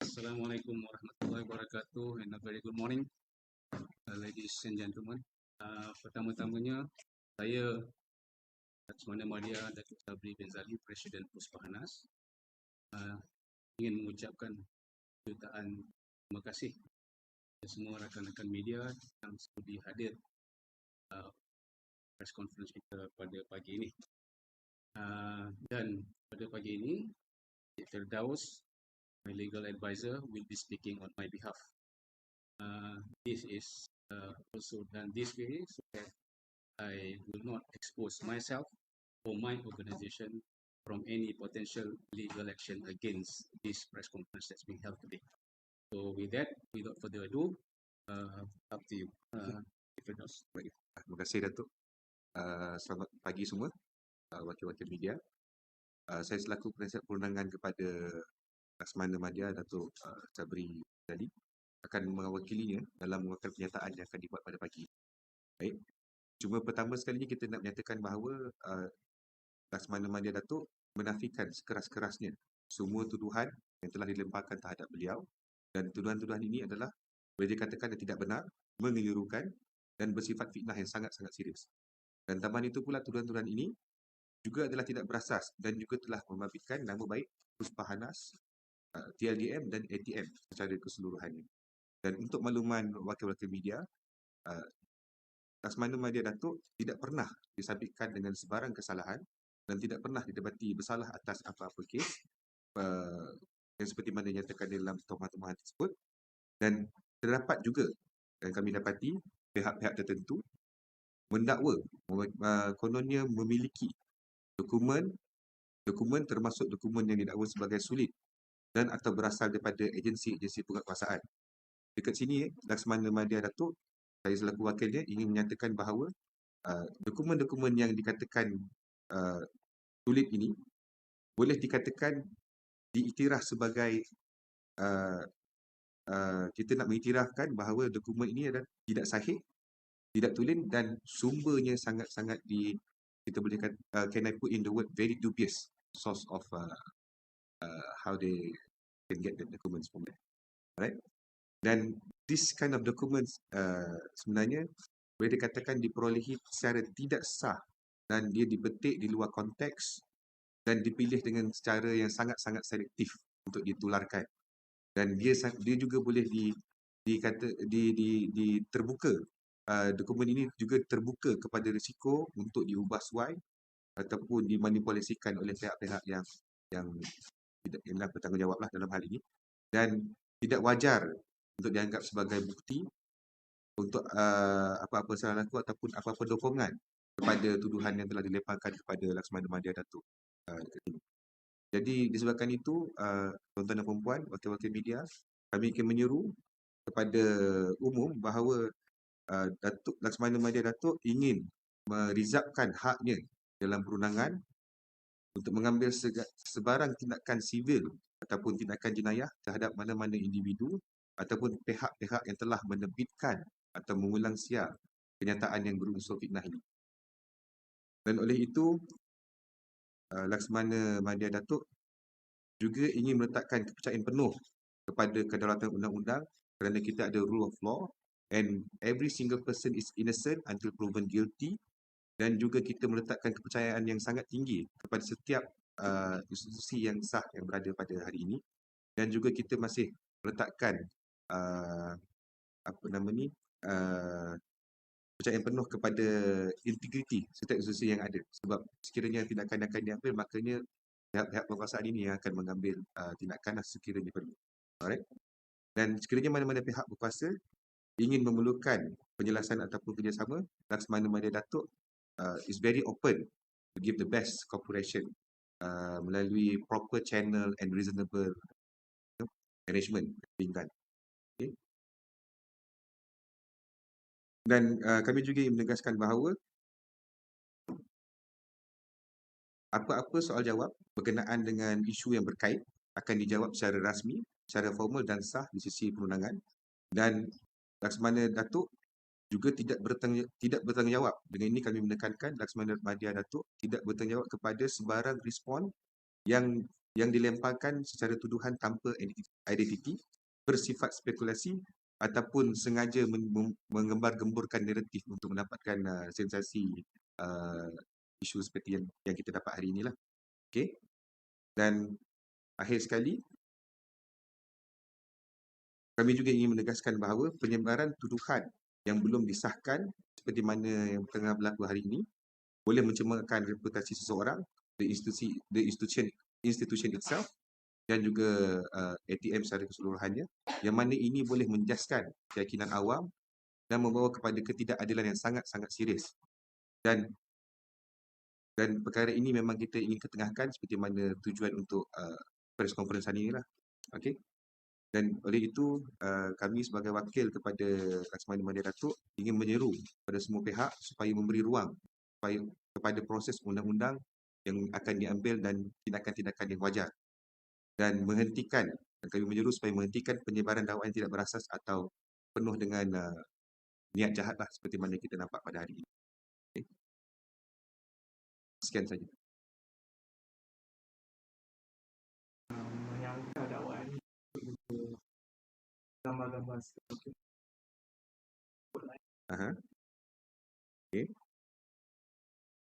Assalamualaikum warahmatullahi wabarakatuh and a very good morning uh, ladies and gentlemen. Uh, pertama-tamanya saya Laksmana Madia Datuk Sabri bin Zali Presiden Puspahanas uh, ingin mengucapkan jutaan terima kasih kepada semua rakan-rakan media yang sudi hadir uh, press conference kita pada pagi ini. Uh, dan pada pagi ini Cik Firdaus my legal advisor will be speaking on my behalf. Uh, this is uh, also done this way so that I will not expose myself or my organization from any potential legal action against this press conference that's being held today. So with that, without further ado, uh, up to you. Uh, Firdaus. Baik. Terima kasih Datuk. Uh, selamat pagi semua, uh, wakil-wakil media. Uh, saya selaku penasihat perundangan kepada Laksamana Madya Datuk uh, Sabri tadi akan mewakilinya dalam mengeluarkan pernyataan yang akan dibuat pada pagi. Baik. Cuma pertama sekali kita nak menyatakan bahawa uh, Laksamana Madya Datuk menafikan sekeras-kerasnya semua tuduhan yang telah dilemparkan terhadap beliau dan tuduhan-tuduhan ini adalah boleh dikatakan yang tidak benar, mengelirukan dan bersifat fitnah yang sangat-sangat serius. Dan tambahan itu pula tuduhan-tuduhan ini juga adalah tidak berasas dan juga telah membabitkan nama baik Puspahanas uh, TLDM dan ATM secara keseluruhannya. Dan untuk makluman wakil-wakil media, uh, Laksamana Madya Datuk tidak pernah disabitkan dengan sebarang kesalahan dan tidak pernah didapati bersalah atas apa-apa kes uh, yang seperti mana dinyatakan dalam tomohan-tomohan tersebut. Dan terdapat juga yang kami dapati pihak-pihak tertentu mendakwa kononnya memiliki dokumen dokumen termasuk dokumen yang didakwa sebagai sulit dan atau berasal daripada agensi-agensi penguatkuasaan. Dekat sini, Laksamana Madya Datuk, saya selaku wakilnya ingin menyatakan bahawa uh, dokumen-dokumen yang dikatakan uh, sulit ini boleh dikatakan diiktiraf sebagai uh, uh, kita nak mengiktirafkan bahawa dokumen ini adalah tidak sahih, tidak tulen dan sumbernya sangat-sangat di kita boleh kata, uh, can I put in the word very dubious source of uh, uh, how they can get the documents from there. Right? Dan this kind of documents uh, sebenarnya boleh dikatakan diperolehi secara tidak sah dan dia dipetik di luar konteks dan dipilih dengan secara yang sangat-sangat selektif untuk ditularkan. Dan dia dia juga boleh di dikata di di di terbuka uh, dokumen ini juga terbuka kepada risiko untuk diubah suai ataupun dimanipulasikan oleh pihak-pihak yang yang tidak yang bertanggungjawab lah dalam hal ini dan tidak wajar untuk dianggap sebagai bukti untuk uh, apa-apa salah laku ataupun apa-apa dokongan kepada tuduhan yang telah dilemparkan kepada Laksamana Madya Datuk. Uh, Jadi disebabkan itu, uh, tuan-tuan dan perempuan, wakil-wakil media, kami ingin menyeru kepada umum bahawa uh, Datuk Laksamana Madya Datuk ingin merizapkan haknya dalam perundangan untuk mengambil sebarang tindakan sivil ataupun tindakan jenayah terhadap mana-mana individu ataupun pihak-pihak yang telah menerbitkan atau mengulang siar kenyataan yang berunsur fitnah ini. Dan oleh itu, uh, Laksamana Madya Datuk juga ingin meletakkan kepercayaan penuh kepada kedaulatan undang-undang kerana kita ada rule of law and every single person is innocent until proven guilty. Dan juga kita meletakkan kepercayaan yang sangat tinggi kepada setiap uh, institusi yang sah yang berada pada hari ini. Dan juga kita masih meletakkan uh, apa nama ni uh, kepercayaan penuh kepada integriti setiap institusi yang ada. Sebab sekiranya tindakan akan diambil makanya pihak-pihak penguasaan ini yang akan mengambil uh, tindakan sekiranya perlu. Alright? Dan sekiranya mana-mana pihak berkuasa ingin memerlukan penjelasan ataupun kerjasama Laksamana Madya Datuk uh, is very open to give the best cooperation uh, melalui proper channel and reasonable you know, arrangement being done. Okay. Dan uh, kami juga menegaskan bahawa apa-apa soal jawab berkenaan dengan isu yang berkait akan dijawab secara rasmi, secara formal dan sah di sisi perundangan dan Laksamana Datuk juga tidak bertanggung tidak bertanggungjawab. Dengan ini kami menekankan Laksamana Madya Datuk tidak bertanggungjawab kepada sebarang respon yang yang dilemparkan secara tuduhan tanpa identi- identiti, bersifat spekulasi ataupun sengaja mengembar-gemburkan naratif untuk mendapatkan uh, sensasi uh, isu seperti yang, yang kita dapat hari inilah. Okey. Dan akhir sekali, kami juga ingin menegaskan bahawa penyebaran tuduhan yang belum disahkan seperti mana yang tengah berlaku hari ini boleh mencemarkan reputasi seseorang, the institusi the institution institution itself dan juga uh, ATM secara keseluruhannya yang mana ini boleh menjaskan keyakinan awam dan membawa kepada ketidakadilan yang sangat-sangat serius. Dan dan perkara ini memang kita ingin ketengahkan seperti mana tujuan untuk uh, press conference hari inilah. Okey. Dan oleh itu, uh, kami sebagai wakil kepada Laksamana Madya Datuk ingin menyeru kepada semua pihak supaya memberi ruang supaya kepada proses undang-undang yang akan diambil dan tindakan-tindakan yang wajar. Dan menghentikan, dan kami menyeru supaya menghentikan penyebaran dakwaan yang tidak berasas atau penuh dengan uh, niat jahat lah seperti mana kita nampak pada hari ini. Okay. Sekian saja. menyangka dakwaan ini untuk gambar-gambar Aha. Okey.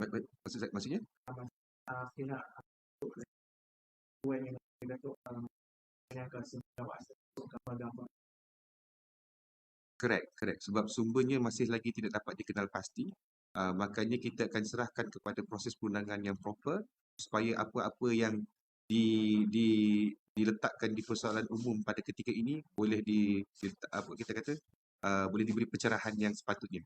Ma- ma- Maksud, saya- maksudnya? pihak UN yang Datuk menyangka sebuah dakwaan untuk gambar-gambar Correct, correct. Sebab sumbernya masih lagi tidak dapat dikenal pasti. Uh, makanya kita akan serahkan kepada proses perundangan yang proper supaya apa-apa yang di, di, diletakkan di persoalan umum pada ketika ini boleh di, diletak, apa kita kata uh, boleh diberi pencerahan yang sepatutnya.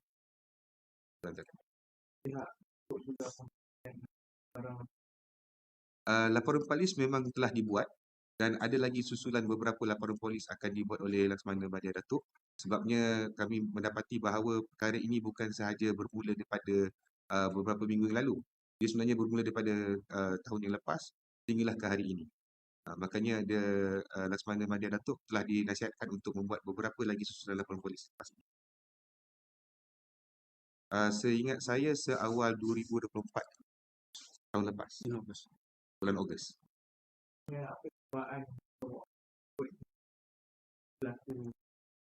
Uh, laporan polis memang telah dibuat dan ada lagi susulan beberapa laporan polis akan dibuat oleh Laksamana Madya Datuk. Sebabnya kami mendapati bahawa perkara ini bukan sahaja bermula daripada uh, beberapa minggu yang lalu. Dia sebenarnya bermula daripada uh, tahun yang lepas sehinggalah ke hari ini. Uh, makanya ada uh, Laksamana Madya Datuk telah dinasihatkan untuk membuat beberapa lagi susulan laporan polis. lepas ini. Uh, seingat saya seawal 2024 tahun lepas, bulan Ogos. ya,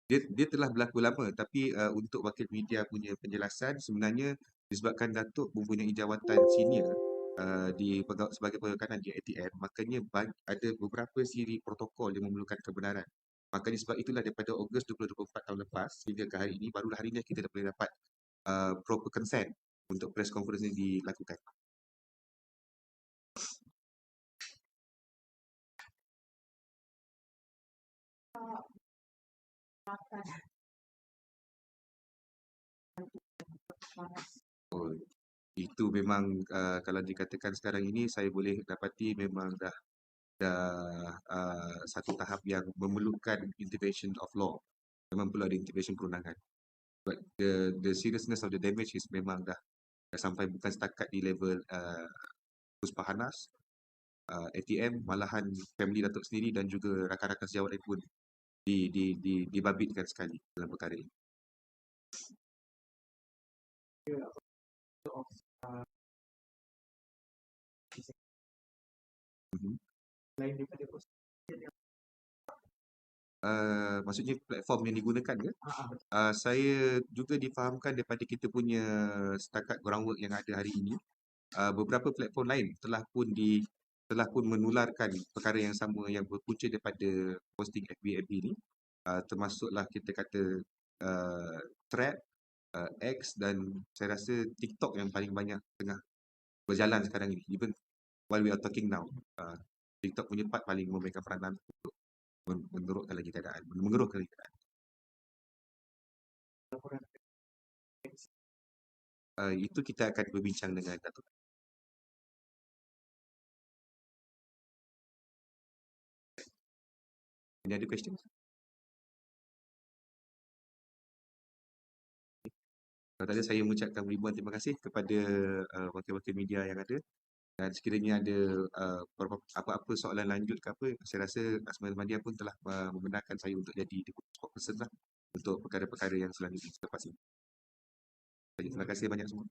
dia dia telah berlaku lama tapi uh, untuk wakil media punya penjelasan sebenarnya disebabkan Datuk mempunyai jawatan senior uh, di sebagai pegawai kanan di ATM makanya ada beberapa siri protokol yang memerlukan kebenaran. Makanya sebab itulah daripada Ogos 2024 tahun lepas hingga ke hari ini barulah hari ini kita dah boleh dapat uh, proper consent untuk press conference ini dilakukan. Oh, itu memang uh, kalau dikatakan sekarang ini saya boleh dapati memang dah dah uh, satu tahap yang memerlukan intervention of law. Memang perlu ada intervention perundangan. But the the seriousness of the damage is memang dah, dah sampai bukan setakat di level uh, Puspa Hanas, uh, ATM, malahan family Datuk sendiri dan juga rakan-rakan sejawat pun di, di, di, dibabitkan sekali dalam perkara ini. uh, Mhm. lain daripada Uh, maksudnya platform yang digunakan ke? Uh, saya juga difahamkan daripada kita punya setakat groundwork yang ada hari ini, uh, beberapa platform lain telah pun di telah pun menularkan perkara yang sama yang berpunca daripada posting FB-FB ni, uh, termasuklah kita kata uh, Thread, uh, X dan saya rasa TikTok yang paling banyak tengah berjalan sekarang ini. Even while we are talking now, uh, TikTok punya part paling memegang peranan untuk men- menurutkan lagi keadaan, mengeruhkan lagi keadaan. Uh, itu kita akan berbincang dengan Datuk. Any other questions? Kalau saya mengucapkan ribuan terima kasih kepada uh, wakil-wakil media yang ada dan sekiranya ada uh, apa-apa soalan lanjut ke apa, saya rasa Asmal Madia pun telah uh, membenarkan saya untuk jadi spokesperson lah untuk perkara-perkara yang selanjutnya selepas ini. Terima kasih banyak semua.